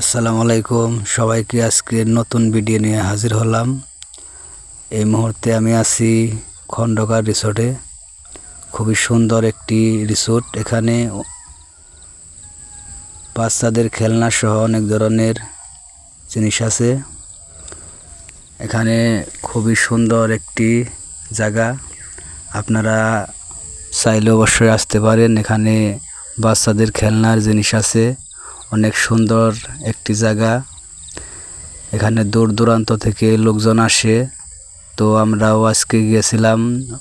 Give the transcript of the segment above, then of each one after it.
আসসালামু আলাইকুম। সবাইকে আজকে নতুন ভিডিও নিয়ে হাজির হলাম। এই মুহূর্তে আমি আছি খন্দকার রিসোর্টে। খুবই সুন্দর একটি রিসোর্ট। এখানে বাচ্চাদের খেলনা সহ অনেক ধরনের জিনিস আছে। এখানে খুবই সুন্দর একটি জায়গা। আপনারা চাইলে অবশ্যই আসতে পারেন। এখানে বাচ্চাদের খেলনার জিনিস আছে। অনেক সুন্দর একটি জায়গা। এখানে দূর দূরান্ত থেকে লোকজন আসে। তো আমরাও আজকে গিয়েছিলাম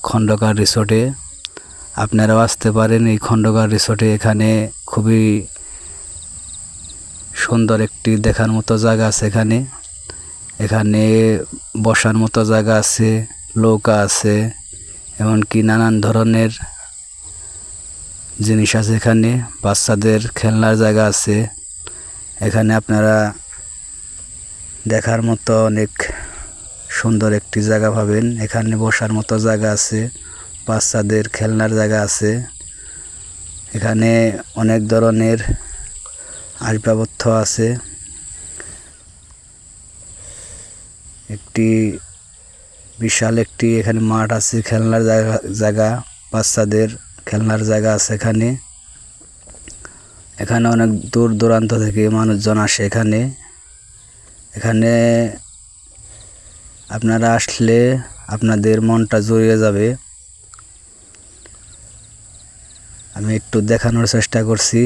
খন্দকার রিসোর্টে। আপনারাও আসতে পারেন এই খন্দকার রিসোর্টে। এখানে খুবই সুন্দর একটি দেখার মতো জায়গা আছে এখানে। এখানে বসার মতো জায়গা আছে, নৌকা আছে, এমনকি নানান ধরনের জিনিস আছে এখানে। বাচ্চাদের খেলনার জায়গা আছে। এখানে আপনারা দেখার মতো অনেক সুন্দর একটি জায়গা পাবেন। এখানে বসার মতো জায়গা আছে, বাচ্চাদের খেলনার জায়গা আছে। এখানে অনেক ধরনের আসবাবপত্র আছে। একটি বিশাল একটি এখানে মাঠ আছে, খেলনার জায়গা জায়গা, বাচ্চাদের খেলনার জায়গা আছে এখানে। এখানে অনেক দূর দূরান্ত থেকে মানুষজন আসে এখানে। এখানে আপনারা আসলে আপনাদের মনটা জড়িয়ে যাবে। আমি একটু দেখানোর চেষ্টা করছি।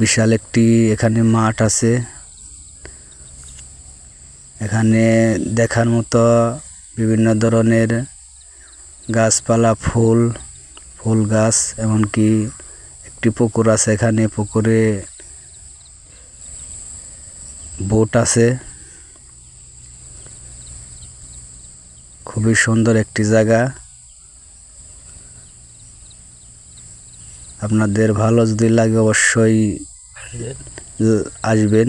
বিশাল একটি এখানে মাঠ আছে। এখানে দেখার মতো বিভিন্ন ধরনের গাছপালা, ফুল ফুল গাছ, এমনকি একটি পুকুর আছে এখানে, পুকুরে বোট আছে। খুবই সুন্দর একটি জায়গা। আপনাদের ভালো যদি লাগে অবশ্যই আসবেন।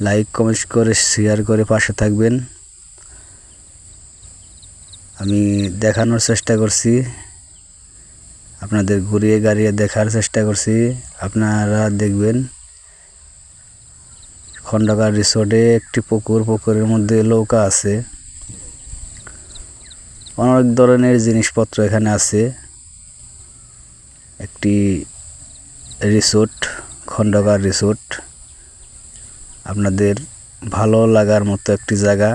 লাইক কমেন্ট করে শেয়ার করে পাশে থাকবেন। আমি দেখানোর চেষ্টা করছি। আপনাদের ঘুরিয়ে গাড়িয়ে দেখার চেষ্টা করছি। আপনারা দেখবেন খন্দকার রিসোর্টে একটি পুকুর, পুকুরের মধ্যে নৌকা আছে। অনেক ধরনের জিনিসপত্র এখানে আছে। একটি রিসোর্ট খন্দকার রিসোর্ট। আপনাদের ভালো লাগার মতো একটি জায়গা।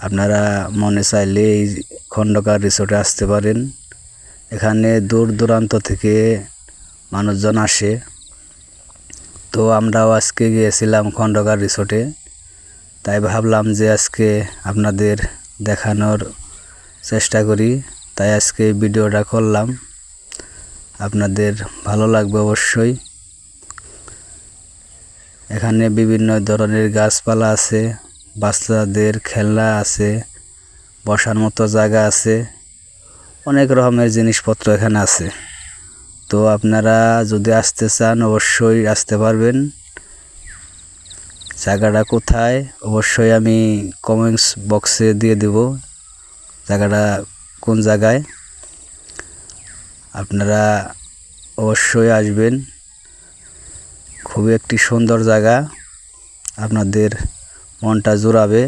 আপনারা মনে চাইলে এই খন্দকার রিসোর্টে আসতে পারেন। এখানে দূর দূরান্ত থেকে মানুষজন আসে। তো আমরাও আজকে গিয়েছিলাম খন্দকার রিসোর্টে। তাই ভাবলাম যে আজকে আপনাদের দেখানোর চেষ্টা করি। তাই আজকে ভিডিওটা করলাম। আপনাদের ভালো লাগবে অবশ্যই। এখানে বিভিন্ন ধরনের গাছপালা আছে, বাচ্চাদের খেলনা আছে, বসার মতো জায়গা আছে। অনেক রকমের জিনিসপত্র এখানে আছে। তো আপনারা যদি আসতে চান, অবশ্যই আসতে পারবেন। জায়গাটা কোথায়, অবশ্যই আমি কমেন্টস বক্সে দিয়ে দেব জায়গাটা কোন জায়গায়। আপনারা অবশ্যই আসবেন। খুবই একটি সুন্দর জায়গা। আপনাদের মনটা জোরাবে।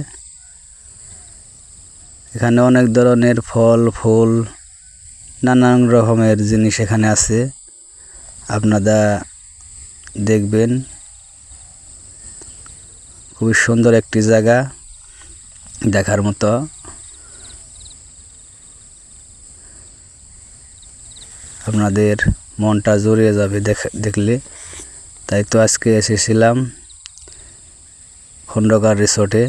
এখানে অনেক ধরনের ফল, ফুল নানান রকমের জিনিস এখানে আছে। আপনারা দেখবেন। খুবই সুন্দর একটি জায়গা দেখার মতো। আপনাদের মনটা জড়িয়ে যাবে দেখলে। তাই তো আজকে এসেছিলাম খন্দকার রিসোর্টে।